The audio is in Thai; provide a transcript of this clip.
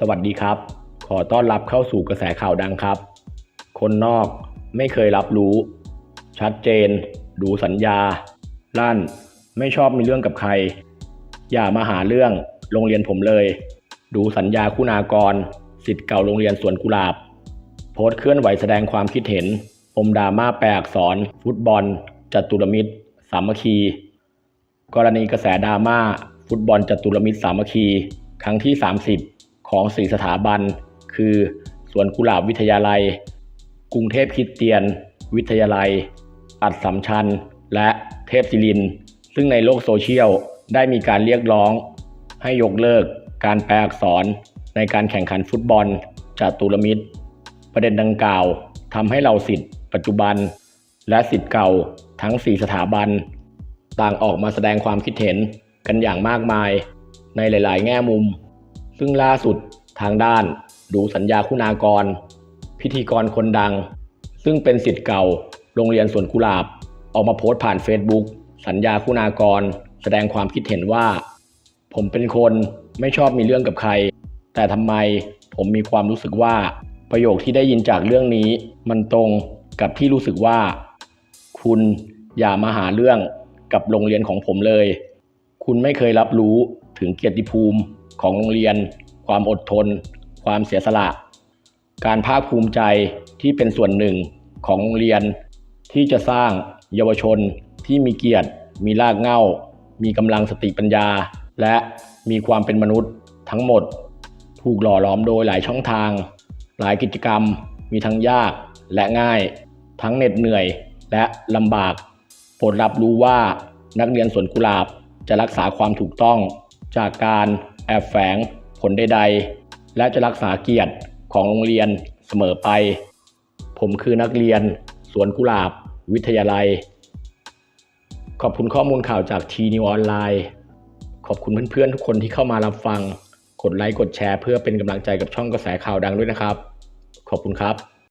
สวัสดีครับ ขอต้อนรับเข้าสู่กระแสข่าวดังครับ คนนอกไม่เคยรับรู้ ชัดเจน ดูสัญญา ลั่น ไม่ชอบมีเรื่องกับใคร อย่ามาหาเรื่องโรงเรียนผมเลย ดูสัญญาคุณากรสิทธิ์เก่าโรงเรียนสวนกุหลาบ โพสต์เคลื่อนไหวแสดงความคิดเห็นปมดราม่าแปลอักษร ฟุตบอล จัตุรมิตร สามัคคี กรณีกระแสดราม่า ฟุตบอลจัตุรมิตรสามัคคี ครั้งที่ 30 ของสี่สถาบัน คือสวนกุหลาบวิทยาลัย กรุงเทพคริสเตียน วิทยาลัย อัดสัมชัญ และเทพศิริน ซึ่งในโลกโซเชียลได้มีการเรียกร้อง ให้ยกเลิกการแปลอักษรในการแข่งขันฟุตบอลจตุรมิตร ประเด็นดังกล่าวทำให้เราสิทธิ์ปัจจุบัน และสิทธิ์เก่าทั้ง 4 สถาบัน ต่างออกมาแสดงความคิดเห็นกันอย่างมากมายในหลาย ๆ แง่มุม ซึ่งล่าสุดทางด้าน ดูสัญญาคุณากร พิธีกรคนดัง ซึ่งเป็นสิทธิ์เก่า โรงเรียนสวนกุหลาบ ออกมาโพสต์ผ่าน Facebook สัญญาคุณากร แสดงความคิดเห็นว่า ผมเป็นคนไม่ชอบมีเรื่องกับใคร แต่ทำไมผมมีความรู้สึกว่า ประโยคที่ได้ยินจากเรื่องนี้ มันตรงกับที่รู้สึกว่า คุณอย่ามาหาเรื่องกับโรงเรียนของผมเลย คุณไม่เคยรับรู้ถึงเกียรติภูมิของโรงเรียน ความอดทน ความเสียสละ การภาคภูมิใจที่เป็นส่วนหนึ่งของโรงเรียน ที่จะสร้างเยาวชนที่มีเกียรติ มีรากเหง้า มีกำลังสติปัญญา และมีความเป็นมนุษย์ทั้งหมด ถูกหล่อหลอมโดยหลายช่องทาง หลายกิจกรรม มีทั้งยากและง่าย ทั้งเหน็ดเหนื่อยและลำบากโปรดรับรู้ว่านักเรียนสวนกุหลาบจะรักษาความถูกต้องจากการแอบแฝง ผลใดๆ และจะรักษาเกียรติของโรงเรียนเสมอไป ผมคือนักเรียน สวนกุหลาบ วิทยาลัย ขอบคุณข้อมูลข่าวจากทีนิวออนไลน์ ขอบคุณเพื่อนๆทุกคนที่เข้ามารับฟัง กดไลค์กดแชร์เพื่อเป็นกำลังใจกับช่องกระแสข่าวดังด้วยนะครับ ขอบคุณครับ